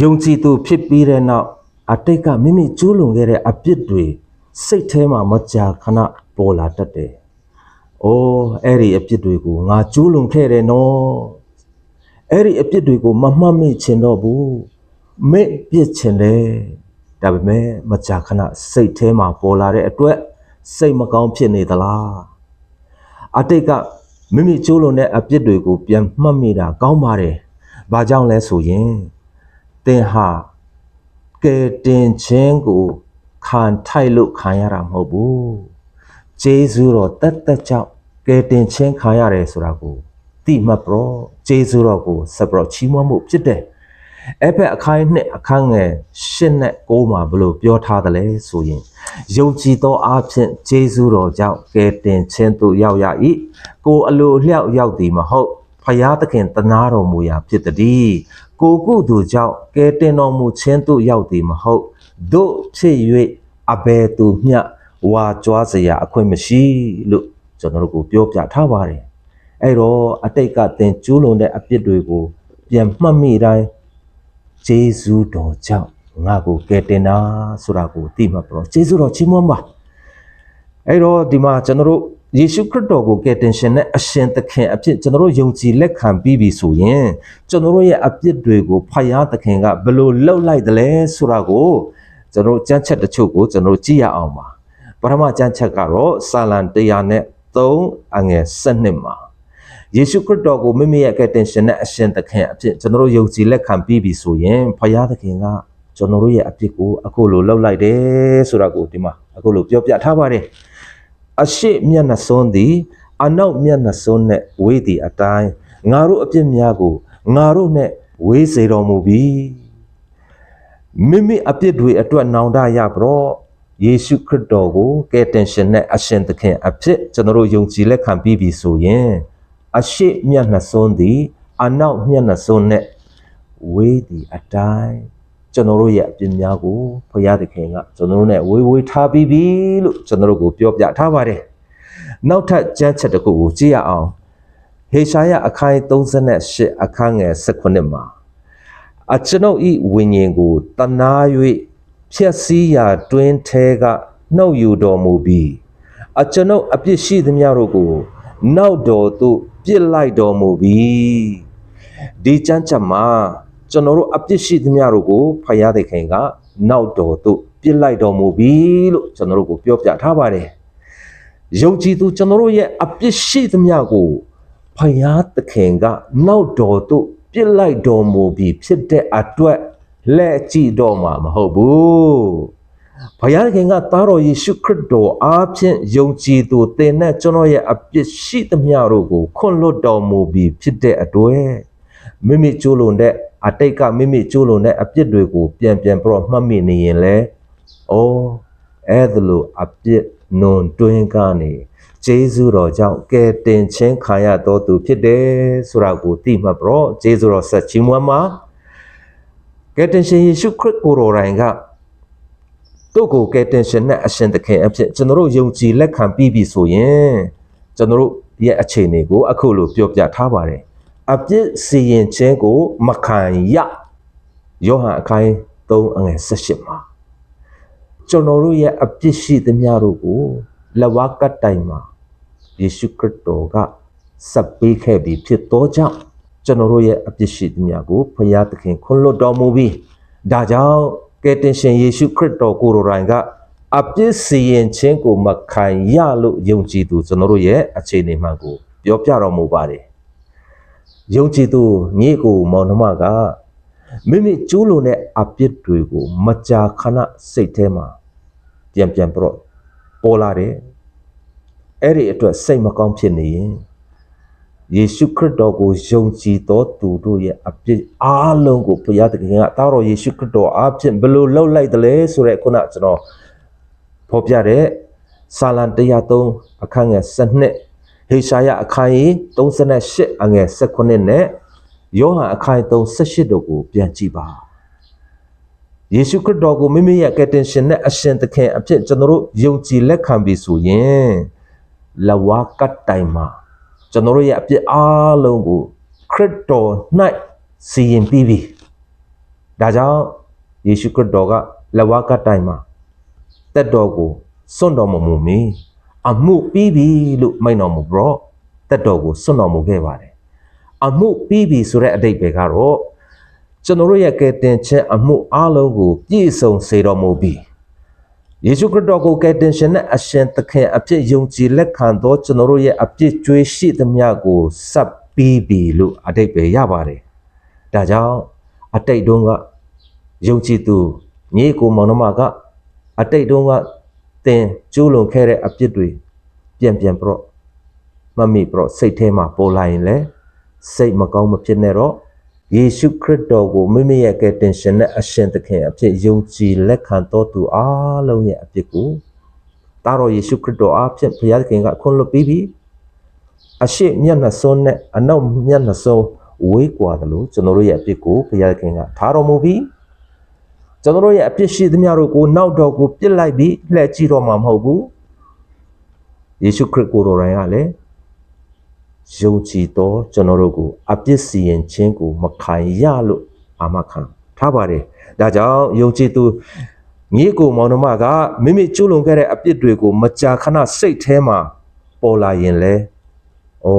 ယုံကြည်သူဖြစ်ပြီးတဲ့နောက်အတိတ်ကမိမိကျူးလွန်ခဲ့တဲ့အပြစ်တွေစိတ်ထဲမှာမကြာခဏပေါ်လာတတ်တယ်။အိုးအဲ့ဒီအပြစ်တွေကိုငါကျူးလွန်ခဲ့တယ်နော်။အဲ့ဒီအပြစ်တွေကိုမမှတ်မိချင်တော့ဘူး။မေ့ပြစ်ချင်တယ်။ဒါပေမဲ့မကြာခဏစိတ်ထဲမှာပေါ်လာတဲ့အတွက်စိတ်မကောင်းဖြစ်နေသလား။အတိတ်ကမိမိကျူးလွန်တဲ့အပြစ်တွေကိုပြန်မှတ်မိတာကောင်းပါတယ်။ဘာကြောင့်လဲဆိုရင် သင်ဟာကဲတင်ခြင်းကိုခံထိုက်လို့ခံရတာမဟုတ်ဘူး။ဂျေဇုတော်တက်တက်ကြောင့်ကဲတင်ခြင်းခံရတယ်ဆိုတာကိုသိမှတ်ပြောဂျေဇုတော်ကိုဆက်ပြီးတော့ချီးမွမ်းမှုဖြစ်တယ်။အဲ့ဖက်အခိုင်နှစ်အခန်းငယ်ရှစ်နဲ့ကိုးမှာဘလို့ပြောထားတယ်လဲဆိုရင်ယုံကြည်သောအဖြစ်ဂျေဇုတော်ကြောင့်ကဲတင်ခြင်းသို့ရောက်ရ၏ကိုအလိုအလျောက်ရောက်သည်မဟုတ်ဖယားသခင်တနာတော်မူရာဖြစ်သည် ကိုကုသူကြောင့်ကဲတင်တော်မူခြင်းသို့ရောက်သည်မဟုတ်တို့ဖြစ်၍အဘယ်သူမျှဝါကြွားစရာအခွင့်မရှိလို့ကျွန်တော်တို့ကိုပြောပြထားပါတယ်အဲ့တော့အတိတ်ကသင်ကျူးလွန်တဲ့အပြစ်တွေကိုပြန်မှတ်မိတိုင်းဂျေဇုတော်ကြောင့်ငါကိုကယ်တင်တာဆိုတာကိုသိမှပြောဂျေဇုတော်ချီးမွမ်းပါအဲ့တော့ဒီမှာကျွန်တော်တို့ ယေရှုခရစ်တော်ကိုကယ်တင်ရှင်နဲ့အရှင်သခင်အဖြစ်ကျွန်တော်တို့ယုံကြည်လက်ခံပြီးပြီဆိုရင်ကျွန်တော်တို့ရဲ့အပြစ်တွေကိုဖယားသခင်ကဘယ်လိုလှုပ်လိုက်တယ်လဲဆိုတာကိုကျွန်တော်တို့ကြမ်းချက်တချို့ကိုကျွန်တော်တို့ကြည့်ရအောင်ပါပထမကြမ်းချက်ကတော့စာလံ100နဲ့3အငယ်7မှာယေရှုခရစ်တော်ကိုမိမိရဲ့ကယ်တင်ရှင်နဲ့အရှင်သခင်အဖြစ်ကျွန်တော်တို့ယုံကြည်လက်ခံပြီးပြီဆိုရင်ဖယားသခင်ကကျွန်တော်တို့ရဲ့အပြစ်ကိုအခုလိုလှုပ်လိုက်တယ်ဆိုတာကိုဒီမှာအခုလိုပြောပြထားပါတယ် အရှိမျက်နှာစွန်းသည်အနောက်မျက်နှာစွန်းနဲ့ဝေးသည့်အတိုင်းငါတို့အပြစ်များကိုငါတို့နဲ့ဝေးစေတော်မူပြီမိမိအပြစ်တွေအတွက်နောင်တရပြီးတော့ယေရှုခရစ်တော်ကိုကယ်တင်ရှင်နဲ့အရှင်သခင်အဖြစ်ကျွန်တော်တို့ယုံကြည်လက်ခံပြီးပြီဆိုရင်အရှိမျက်နှာစွန်းသည်အနောက်မျက်နှာစွန်းနဲ့ဝေးသည့်အတိုင်း ကျွန်တော်တို့ရဲ့အပြစ်များကိုဘုရားသခင်ကကျွန်တော်တို့နဲ့ဝေးဝေးထားပြီးပြီလို့ကျွန်တော်တို့ကိုပြောပြထားပါတယ်။နောက်ထပ်ကျမ်းချက်တစ်ခုကိုကြည့်ရအောင်။ဟေရှာယအခန်း38အခန်းငယ်18မှာအကျွန်ုပ်ဤဝိညာဉ်ကိုတနာ၍ဖြည့်ဆည်းရာတွင်ထဲကနှုတ်ယူတော်မူပြီးအကျွန်ုပ်အပြစ်ရှိသမျှတို့ကို နောက်တော်သို့ပြစ်လိုက်တော်မူပြီးဒီကျမ်းချက်မှာ ကျွန်တော်တို့အပြစ်ရှိသမျှတို့ကိုဖယားသခင်ကနောက်တော်သို့ပြစ်လိုက်တော်မူပြီးလို့ကျွန်တော်တို့ကိုပြောပြထားပါတယ်ယုံကြည်သူကျွန်တော်တို့ရဲ့အပြစ်ရှိသမျှကိုဖယားသခင်ကနောက်တော်သို့ပြစ်လိုက်တော်မူပြီးဖြစ်တဲ့အတွက်လက်ကြည့်တော့မှာမဟုတ်ဘူးဘုရားခင်ကသားတော်ယေရှုခရစ်တော်အားဖြင့်ယုံကြည်သူသင်နဲ့ကျွန်တော်ရဲ့အပြစ်ရှိသမျှတို့ကိုခွင့်လွတ်တော်မူပြီးဖြစ်တဲ့အတွက်မိမိကျိုးလွန်တဲ့ အတိတ်ကမိမိကျိုးလွန်တဲ့အပြစ်တွေကို ပြန်ပြန်ပြီးတော့မှတ်မိနေရင်လေအိုးအဲ့ဒါလိုအပြစ်နွန်တွင်းကနေဂျေဇုတော်ကြောင့်ကယ်တင်ခြင်းခံရတော်သူဖြစ်တယ်ဆိုတာကိုသိမှတ်ပြီးတော့ဂျေဇုတော်ဆက်ချီးမွမ်းမှာကယ်တင်ရှင်ယေရှုခရစ်ကိုယ်တော်တိုင်ကတို့ကိုကယ်တင်ရှင်နဲ့အရှင်သခင်အဖြစ်ကျွန်တော်တို့ယုံကြည်လက်ခံပြီးပြီဆိုရင်ကျွန်တော်တို့ရဲ့အခြေအနေကိုအခုလိုပြောပြထားပါတယ် အပြစ်စီရင်ခြင်းကိုမခံရယောဟန်အခိုင်3အငယ်18မှာကျွန်တော်တို့ရဲ့အပြစ်ရှိသမျှတို့ကိုလက်ဝါးကတ်တိုင်မှာယေရှုခရစ်တော်ကဆက်ပေးခဲ့ပြီးဖြစ်သောကြောင့်ကျွန်တော်တို့ရဲ့အပြစ်ရှိသမျှကိုဖခင်သခင်ခွင့်လွှတ်တော်မူပြီးဒါကြောင့်ကယ်တင်ရှင်ယေရှုခရစ်တော်ကိုယ်တော်တိုင်ကအပြစ်စီရင်ခြင်းကိုမခံရလို့ယုံကြည်သူကျွန်တော်တို့ရဲ့အခြေအနေမှန်ကိုပြောပြတော်မူပါတယ် ယုံကြည်သူညီကိုမောင်နှမကမိမိကျူးလွန်တဲ့အပြစ်တွေကို မကြာခဏစိတ်ထဲမှာပြန်ပြန်ပြတော့ပေါ်လာတယ်အဲ့ဒီအတွက်စိတ်မကောင်းဖြစ်နေရင်ယေရှုခရစ်တော်ကိုယုံကြည်သောသူတို့ရဲ့အပြစ်အားလုံးကိုဘုရားသခင်ကတားတော်ယေရှုခရစ်တော်အားဖြင့်ဘယ်လိုလှုပ်လိုက်တယ်လဲဆိုတဲ့ခုနကျွန်တော်ဖော်ပြတဲ့စာလံ103အခန်းငယ်7 ဟေရှာယအခန်းကြီး38အငယ်18နဲ့ယောဟန်အခန်း38တို့ကိုပြန်ကြည့်ပါယေရှုခရစ်တော်ကိုမိမိရဲ့ကယ်တင်ရှင်နဲ့အရှင်သခင်အဖြစ်ကျွန်တော်တို့ယုံကြည်လက်ခံပြီဆိုရင်လဝါကတ်တိုင်မှာကျွန်တော်တို့ရဲ့အပြစ်အားလုံးကိုခရစ်တော်၌စီရင်ပြီးပြီဒါကြောင့်ယေရှုခရစ်တော်ကလက်ဝါးကပ်တိုင်မှာတက်တော်ကိုစွန့်တော်မမူမီ အမှုပြီးပြီလို့မိန့်တော်မူပြီးတော့တက်တော်ကိုစွန့်တော်မူခဲ့ပါတယ်အမှုပြီးပြီဆိုတဲ့အတိတ်ပဲကတော့ကျွန်တော်တို့ရဲ့ကယ်တင်ခြင်းအမှုအလုံးကိုပြည့်စုံစေတော်မူပြီးယေရှုခရစ်တော်ကိုကယ်တင်ရှင်နဲ့အရှင်သခင်အဖြစ်ယုံကြည်လက်ခံသောကျွန်တော်တို့ရဲ့အပြစ်ကြွေးရှိသမျှကိုစပ်ပြီးပြီလို့အတိတ်ပဲရပါတယ်ဒါကြောင့်အတိတ်တုန်းကယုံကြည်သူညီအကိုမောင်နှမကအတိတ်တုန်းက တင်ကျူးလွန်ခဲ့တဲ့အပြစ်တွေပြန်ပြန်ပြတော့မမိပြတော့စိတ်ထဲမှာပေါ်လာရင်လေစိတ်မကောင်းမဖြစ်နဲ့တော့ယေရှုခရစ်တော်ကိုမိမိရဲ့ကယ်တင်ရှင်နဲ့အရှင်သခင်အဖြစ်ယုံကြည်လက်ခံတော်သူအားလုံးရဲ့အပြစ်ကိုတာတော်ယေရှုခရစ်တော်အားဖြင့်ဘုရားသခင်ကခွင့်လွှတ်ပြီးပြီအရှိမျက်နှာစွန်းနဲ့အနောက်မျက်နှာစွန်းဝေးကွာတယ်လို့ကျွန်တော်တို့ရဲ့အပြစ်ကိုဘုရားသခင်ကထားတော်မူပြီး ကျွန်တော်တို့ရဲ့အပြစ်ရှိသမျှတို့ကိုနောက်တော့ကိုပြစ်လိုက်ပြီးလှည့်ကြည့်တော့မှာမဟုတ်ဘူးယေရှုခရစ်ကိုယ်တော်တိုင်ကလည်းယုံကြည်တော်ကျွန်တော်တို့ကိုအပြစ်စီရင်ခြင်းကိုမခံရလို့အာမခံထားပါတယ်ဒါကြောင့်ယုံကြည်သူမြေကိုမောင်နှမကမိမိကျူးလွန်ခဲ့တဲ့အပြစ်တွေကိုမကြာခဏစိတ်ထဲမှာပေါ်လာရင်လေဩ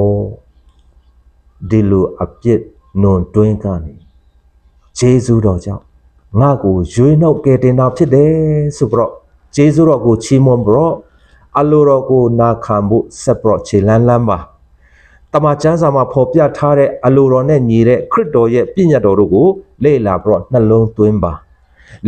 ဒီလိုအပြစ်နွန်တွင်းကနေဂျေဇုတော်ကြောင့် ငါ့ကိုရွေးနှုတ်ကယ်တင်တာဖြစ်တယ်ဆိုပြီးတော့ဂျေဇုတော်ကိုချီးမွမ်းပြီးတော့အလိုတော်ကိုနာခံဖို့ဆက်ပြီးတော့ခြေလန်းလန်းပါတမန်ကျမ်းစာမှာဖော်ပြထားတဲ့အလိုတော်နဲ့ညီတဲ့ခရစ်တော်ရဲ့ပြည့်ညတ်တော်တို့ကိုလေ့လာပြီးတော့နှလုံးသွင်းပါ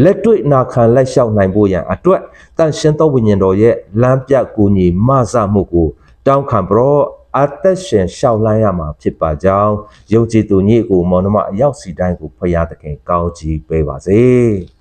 လက်တွေ့နာခံလိုက်လျှောက်နိုင်ဖို့ရန်အတွက်တန်ရှင်းသောဝိညာဉ်တော်ရဲ့လမ်းပြကူညီမဆမှုကိုတောင်းခံပြီးတော့ အသက်ရှင်လျှောက်လန်းရမှာဖြစ်ပါကြောင်းယုံကြည်သူညီအကိုမောင်နှမအရောက်စီတိုင်းကိုဖရာသခင်ကောင်းချီးပေးပါစေ